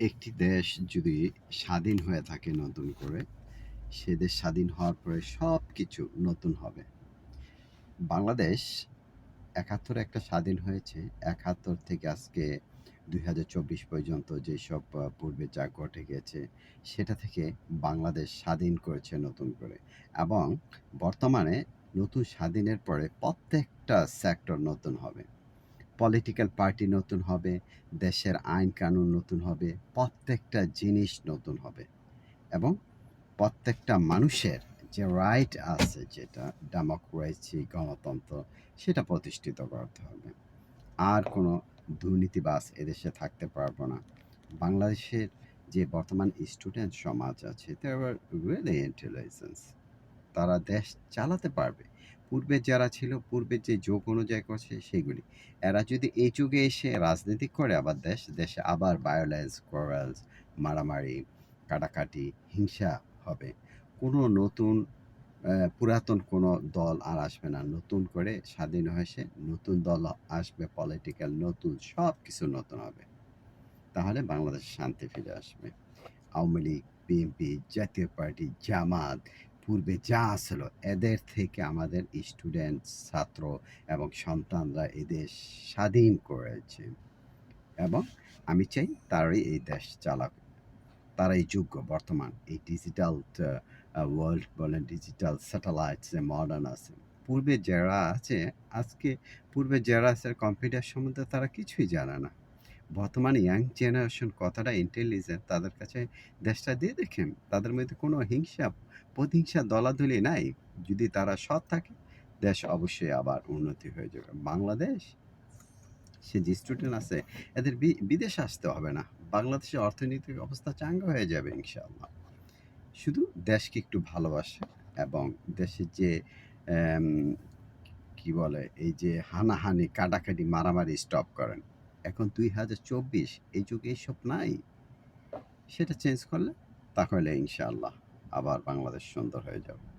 একটি দেশ যদি স্বাধীন হয়ে থাকে নতুন করে, সে দেশ স্বাধীন হওয়ার পরে সব কিছু নতুন হবে। বাংলাদেশ একাত্তরে একটা স্বাধীন হয়েছে। একাত্তর থেকে আজকে দুই হাজার চব্বিশ পর্যন্ত যেসব পূর্বে যা ঘটে গেছে, সেটা থেকে বাংলাদেশ স্বাধীন করেছে নতুন করে। এবং বর্তমানে নতুন স্বাধীনের পরে প্রত্যেকটা সেক্টর নতুন হবে। পলিটিক্যাল পার্টি নতুন হবে, দেশের আইন কানুন নতুন হবে, প্রত্যেকটা জিনিস নতুন হবে। এবং প্রত্যেকটা মানুষের যে রাইট আছে যেটা ডেমোক্রেসি গণতন্ত্র, সেটা প্রতিষ্ঠিত করতে হবে। আর কোনো দুর্নীতিবাস এদেশে থাকতে পারব না। বাংলাদেশের যে বর্তমান স্টুডেন্ট সমাজ আছে রিয়েলি ইন্টেলিজেন্স তারা দেশ চালাতে পারবে। পূর্বে যারা ছিল পূর্বে যে যোগ অনুযায়ী করছে সেগুলি। এরা যদি এই যুগে এসে রাজনীতি করে, আবার দেশ, দেশে আবার ভায়োলেন্স কোরালস মারামারি, কাটাকাটি, হিংসা হবে। কোনো নতুন পুরাতন কোনো দল আর আসবে না। নতুন করে স্বাধীন হয়েছে, নতুন দল আসবে পলিটিক্যাল নতুন সব কিছু নতুন হবে। তাহলে বাংলাদেশে শান্তি ফিরে আসবে। আওয়ামী লীগ, বিএনপি, জাতীয় পার্টি, জামাত পূর্বে যা ছিল এদের থেকে আমাদের স্টুডেন্ট ছাত্র এবং সন্তানরা এদেশ স্বাধীন করেছে। এবং আমি চাই তারাই এই দেশ চালাক, তারাই যোগ্য। বর্তমান এই ডিজিটাল ওয়ার্ল্ড বলেন ডিজিটাল স্যাটেলাইট যে মডার্ন আছে, পূর্বে যারা আছে, আজকে পূর্বে যারা আছে কম্পিউটার সম্বন্ধে তারা কিছুই জানে না। বর্তমানে ইয়াং জেনারেশন কতটা ইন্টেলিজেন্ট তাদের কাছে দেশটা দিয়ে দেখেন, তাদের মধ্যে কোনো হিংসা, প্রতিহিংসা, দলাদলি নাই। যদি তারা সৎ থাকে, দেশ অবশ্যই আবার উন্নতি হয়ে যাবে। বাংলাদেশ, সে যে স্টুডেন্ট আছে, এদের বিদেশে আসতে হবে না। বাংলাদেশের অর্থনৈতিক অবস্থা চাঙ্গা হয়ে যাবে, ইনশাআল্লাহ। শুধু দেশকে একটু ভালোবাসে এবং দেশের যে কি বলে, এই যে হানাহানি, কাটাকাটি, মারামারি স্টপ করেন। এখন দুই হাজার চব্বিশ, এই যুগে এইসব নাই। সেটা চেঞ্জ করলে তাহলে ইনশাআল্লাহ আবার বাংলাদেশ সুন্দর হয়ে যাবে।